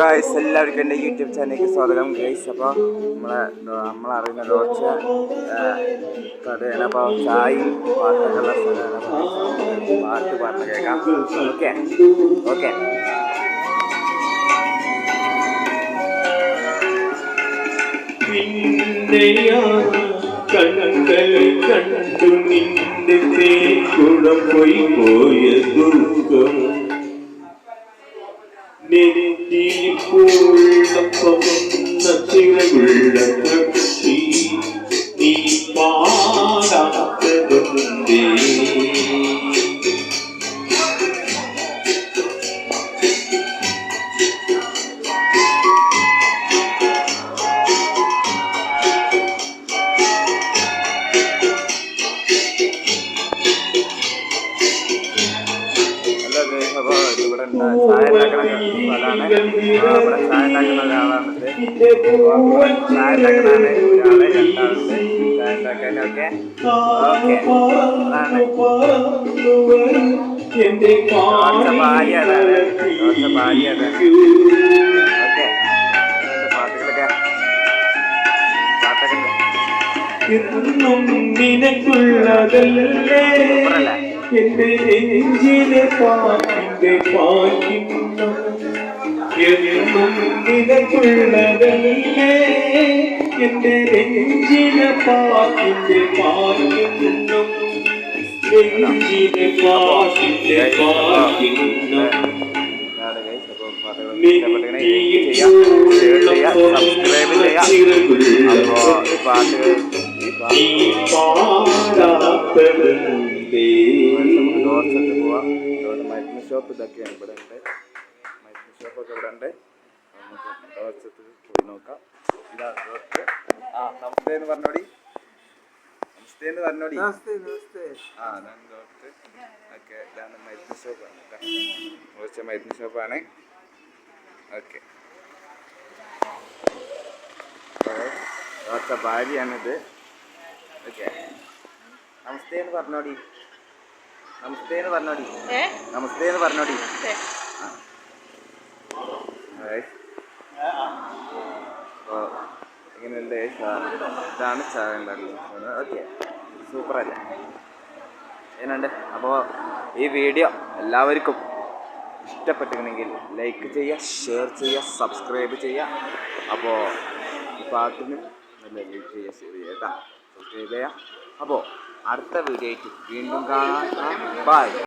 Guys എല്ലാവർക്കും എന്റെ YouTube ചാനലിലേക്ക് സ്വാഗതം. ഗൈസ് അപ്പോൾ നമ്മളെ നമ്മളറിയുന്ന ലോഡ്ജ് കടയാണ്. അപ്പോൾ ചായ പാട്ടൊക്കെയുള്ള സ്ഥലമാണ്. പാട്ട് പാട്ട് കേൾക്കാം. ഓക്കെ ഓക്കെ നിന്നെയാ കണ്ടു നിന്റെ പോയി പോയ ദുഃഖം പക്ഷി നീ പാടാത്തതുണ്ടേ ഇവിടെ ചായ ഉണ്ടാക്കുന്ന സ്ഥലമാണ് ഇവിടെ ചായ ഉണ്ടാക്കുന്ന അപ്പോൾ ചായ ഉണ്ടാക്കുന്നതാണ് ഒരാളെ രണ്ടാളുണ്ട് ചായ ഉണ്ടാക്കാൻ ഓക്കെ അതാണ്. ഭാര്യ അതാണ്. ഭാര്യ അതാണ് എന്നും നിനക്കുള്ളതല്ലേ? എന്റെ നെഞ്ചിലെ പാട്ടിന്റെ പാട്ടിന്നും എന്നും നിനക്കുള്ളതല്ലേ എന്റെ നെഞ്ചിലെ പാട്ടിന്റെ പാട്ടിന്നും നെഞ്ചിലെ പാട്ടിന്റെ പാട്ടിന്നും ഇതാണ് അപ്പോൾ ചെയ്യുക, ഈ ഈ പാട്ട് ഷോപ്പ് ഇതൊക്കെയാണ് ഇവിടെ ഉണ്ട്. മരുന്ന് ഷോപ്പൊക്കെ ഇവിടെ ഉണ്ട്. നമുക്ക് ഡോർസത്ത് പോയി നോക്കാം. ഇതാ ആ നമസ്തേ എന്ന് പറഞ്ഞോടി. നമസ്തേ എന്ന് പറഞ്ഞോടി. ആ അതാണ് ഡോക്ടർ ഓക്കെ ഇതാണ് മരുന്ന് ഷോപ്പാണ് കേട്ടോ. കുറച്ച് മരുന്ന് ഷോപ്പാണ് ഓക്കെ. ഡോക്ടർ ഭാര്യയാണിത്. ഓക്കെ. നമസ്തേ എന്ന് പറഞ്ഞോടി. നമസ്തേ എന്ന് പറഞ്ഞോടി. നമസ്തേ എന്ന് പറഞ്ഞോടി. അപ്പോൾ ഇങ്ങനെയുണ്ട് ഇതാണ് ചായ ഉണ്ടാക്കുന്നത് ഓക്കെ. സൂപ്പറല്ലേ എന്നുണ്ട് അപ്പോൾ ഈ വീഡിയോ എല്ലാവർക്കും ഇഷ്ടപ്പെട്ടിരുന്നെങ്കിൽ ലൈക്ക് ചെയ്യുക ഷെയർ ചെയ്യുക സബ്സ്ക്രൈബ് ചെയ്യുക. അപ്പോൾ പാട്ടിനും നല്ല ലൈക്ക് ചെയ്യുക ഷെയർ ചെയ്യുക കേട്ടോ. സബ്സ്ക്രൈബ് ചെയ്യുക. അപ്പോൾ அடுத்த வீடியோக்கு மீண்டும் காணலாம். பாய்